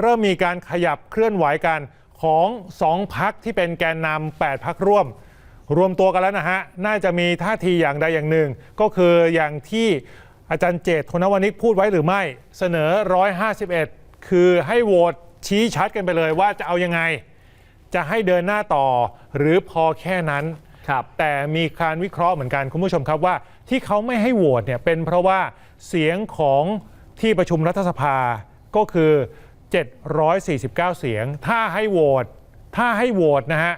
เริ่มมีการขยับเคลื่อนไหวกันของสองพักที่เป็นแกนนำ8พักร่วม รวมตัวกันแล้วนะฮะ น่าจะมีท่าทีอย่างใดอย่างหนึ่ง ก็คืออย่างที่อาจารย์เจตธนวณิชพูดไว้หรือไม่เสนอ 151 คือให้โหวตชี้ชัดกันไปเลยว่าจะเอายังไง จะให้เดินหน้าต่อหรือพอแค่นั้นครับแต่มีการวิเคราะห์เหมือนกันคุณผู้ชมครับว่า ที่เขาไม่ให้โหวตเนี่ยเป็นเพราะว่าเสียงของที่ประชุมรัฐสภาก็คือ 749 เสียง ถ้าให้โหวตถ้าให้โหวตนะฮะ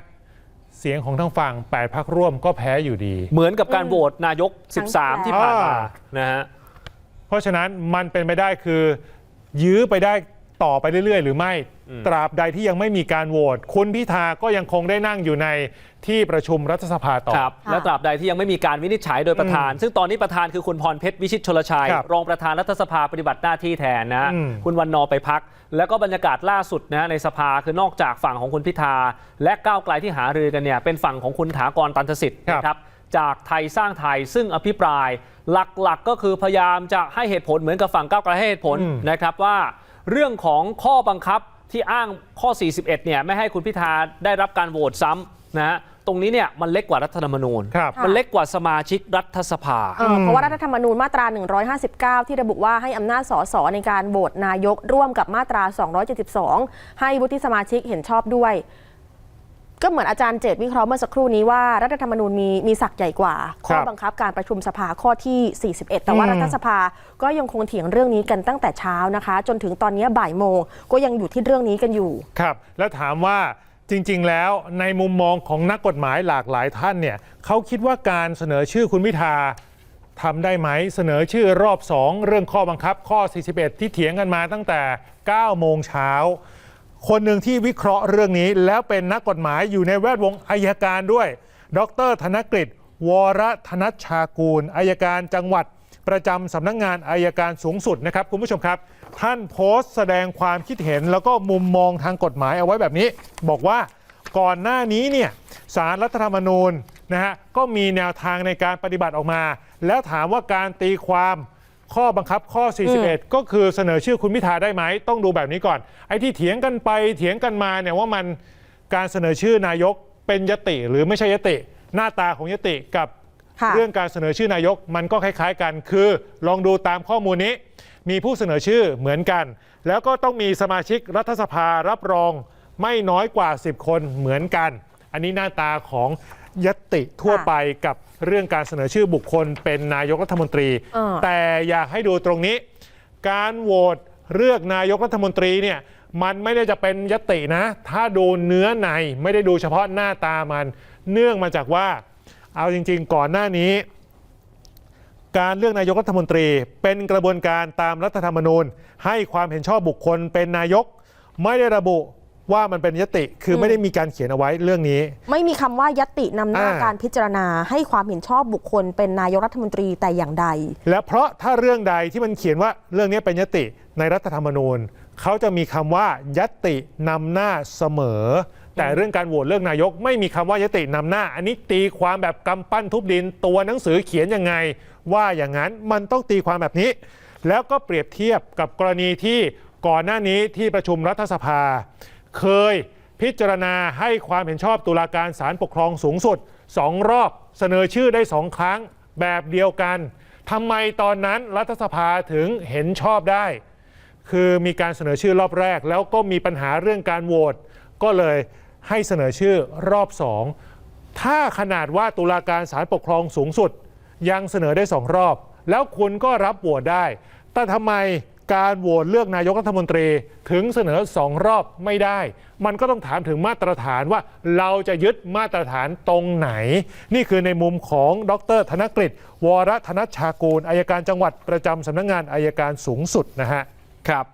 เสียงของทางฝั่ง 8พักร่วมก็แพ้อยู่ดี เหมือนกับการโหวตนายกครั้งที่แล้ว13 ที่ผ่านมาอ่านะฮะ เพราะฉะนั้นมันเป็นไปได้คือ ยื้อไปได้ ต่อไปเรื่อยๆ หรือไม่ ตราบใดที่ยังไม่มีการโหวตคุณพิธาก็ยังคงได้นั่งอยู่ในที่ประชุมรัฐสภาต่อ ครับค่ะและตราบใดที่ยังไม่มีการวินิจฉัยโดยประธาน ซึ่งตอนนี้ประธานคือคุณพรเพชรวิชิตชลชัย ครับรองประธานรัฐสภาปฏิบัติหน้าที่แทนนะ อืม คุณวันนอร์ไปพัก แล้วก็บรรยากาศล่าสุดนะในสภาคือนอกจากฝั่งของคุณพิธา และก้าวไกลที่หารือกันเนี่ยเป็นฝั่งของคุณถากรตันทสิทธิ์นะครับจากไทยสร้างไทยซึ่งอภิปรายหลักๆก็คือพยายามจะให้เหตุผลเหมือนกับฝั่งก้าวไกลให้เหตุผลอืม นะครับว่า เรื่องของข้อบังคับที่อ้างข้อ 41 เนี่ยไม่ให้คุณพิธาได้รับการโหวตซ้ำนะฮะตรงนี้เนี่ยมันเล็กกว่ารัฐธรรมนูญ ครับ มันเล็กกว่าสมาชิกรัฐสภา เออเพราะว่ารัฐธรรมนูญมาตรา 159 ที่ระบุว่าให้อำนาจสสในการโหวตนายกร่วมกับมาตรา 272 ให้วุฒิสมาชิกเห็นชอบด้วย ก็เหมือนอาจารย์เจตวิเคราะห์เมื่อสักครู่นี้ว่ารัฐธรรมนูญมีมีศักดิ์ใหญ่กว่า ข้อครับบังคับการประชุมสภาข้อที่ 41 แต่ว่าอืมรัฐสภาก็ยังคงเถียงเรื่องนี้กันตั้งแต่เช้านะคะ จนถึงตอนนี้บ่ายโมงก็ยังอยู่ที่เรื่องนี้กันอยู่ ครับ แล้วถามว่าจริง ๆ แล้วในมุมมองของนักกฎหมายหลากหลายท่านเนี่ยเขาคิดว่าการเสนอชื่อคุณพิธาทำได้ไหมเสนอชื่อรอบ 2 เรื่องข้อบังคับข้อ 41 ที่เถียงกันมาตั้งแต่ 9 โมงเช้า คนหนึ่งที่วิเคราะห์เรื่องนี้ แล้วเป็นนักกฎหมายอยู่ในแวดวงอายการด้วย ดร ธนกฤษวรธนชชากูลอายการจังหวัด ประจำสำนักงานอายการสูงสุดนะครับ คุณผู้ชมครับ ท่านโพสต์แสดงความคิดเห็นแล้วก็มุมมองทางกฎหมายเอาไว้แบบนี้ บอกว่าก่อนหน้านี้เนี่ยสารรัฐธรรมนูญนะฮะก็มีแนวทางในการปฏิบัติออกมา แล้วถามว่าการตีความ ข้อบังคับข้อ 41 ก็คือเสนอชื่อคุณพิธาได้ไหม ต้องดูแบบนี้ก่อน ไอ้ที่เถียงกันไปเถียงกันมาเนี่ยว่ามันการเสนอชื่อนายกเป็นยติหรือไม่ใช่ยติ หน้าตาของยติกับค่ะเรื่องการเสนอชื่อนายกมันก็คล้ายๆกัน คือลองดูตามข้อมูลนี้ มีผู้เสนอชื่อเหมือนกัน แล้วก็ต้องมีสมาชิกรัฐสภารับรองไม่น้อยกว่า 10 คนเหมือนกัน อันนี้หน้าตาของ ยติทั่วค่ะไปกับเรื่องการเสนอชื่อบุคคลเป็นนายกรัฐมนตรี เออ แต่อยากให้ดูตรงนี้ การโหวตเลือกนายกรัฐมนตรีเนี่ยมันไม่ได้จะเป็นยตินะ ถ้าดูเนื้อในไม่ได้ดูเฉพาะหน้าตามัน เนื่องมาจากว่า เอาจริง ๆ ก่อนหน้านี้ การเลือกนายกรัฐมนตรีเป็นกระบวนการตามรัฐธรรมนูญ ให้ความเห็นชอบบุคคลเป็นนายก ไม่ได้ระบุ ว่ามันเป็นยติคือไม่ได้มีการเขียนเอาไว้เรื่องนี้ ไม่มีคำว่ายตินำหน้าอ่าการพิจารณาให้ความเห็นชอบบุคคลเป็นนายกรัฐมนตรีแต่อย่างใด และเพราะถ้าเรื่องใดที่มันเขียนว่าเรื่องนี้เป็นยติในรัฐธรรมนูญเขาจะมีคำว่ายตินำหน้าเสมอ แต่เรื่องการโหวตเลือกนายก ไม่มีคำว่ายตินำหน้า อันนี้ตีความแบบกำปั้นทุบดินตัวหนังสือเขียนยังไง ว่าอย่างนั้นมันต้องตีความแบบนี้ แล้วก็เปรียบเทียบกับกรณีที่ก่อนหน้านี้ที่ประชุมรัฐสภา เคยพิจารณาให้ความเห็นชอบตุลาการศาลปกครองสูงสุดสองรอบเสนอชื่อได้สองครั้งแบบเดียวกันทำไมตอนนั้นรัฐสภาถึงเห็นชอบได้ คือมีการเสนอชื่อรอบแรก แล้วก็มีปัญหาเรื่องการโหวตก็เลยให้เสนอชื่อรอบสองถ้าขนาดว่าตุลาการศาลปกครองสูงสุด ยังเสนอได้สองรอบ แล้วคุณก็รับโหวตได้ แต่ทำไม การโหวตเลือกนายกรัฐมนตรีถึงเสนอสองรอบไม่ได้ มันก็ต้องถามถึงมาตรฐานว่าเราจะยึดมาตรฐานตรงไหน นี่คือในมุมของดร ธนกฤษวรธนชชากูลอายการจังหวัดประจำสำนักงานอายการสูงสุดนะฮะครับ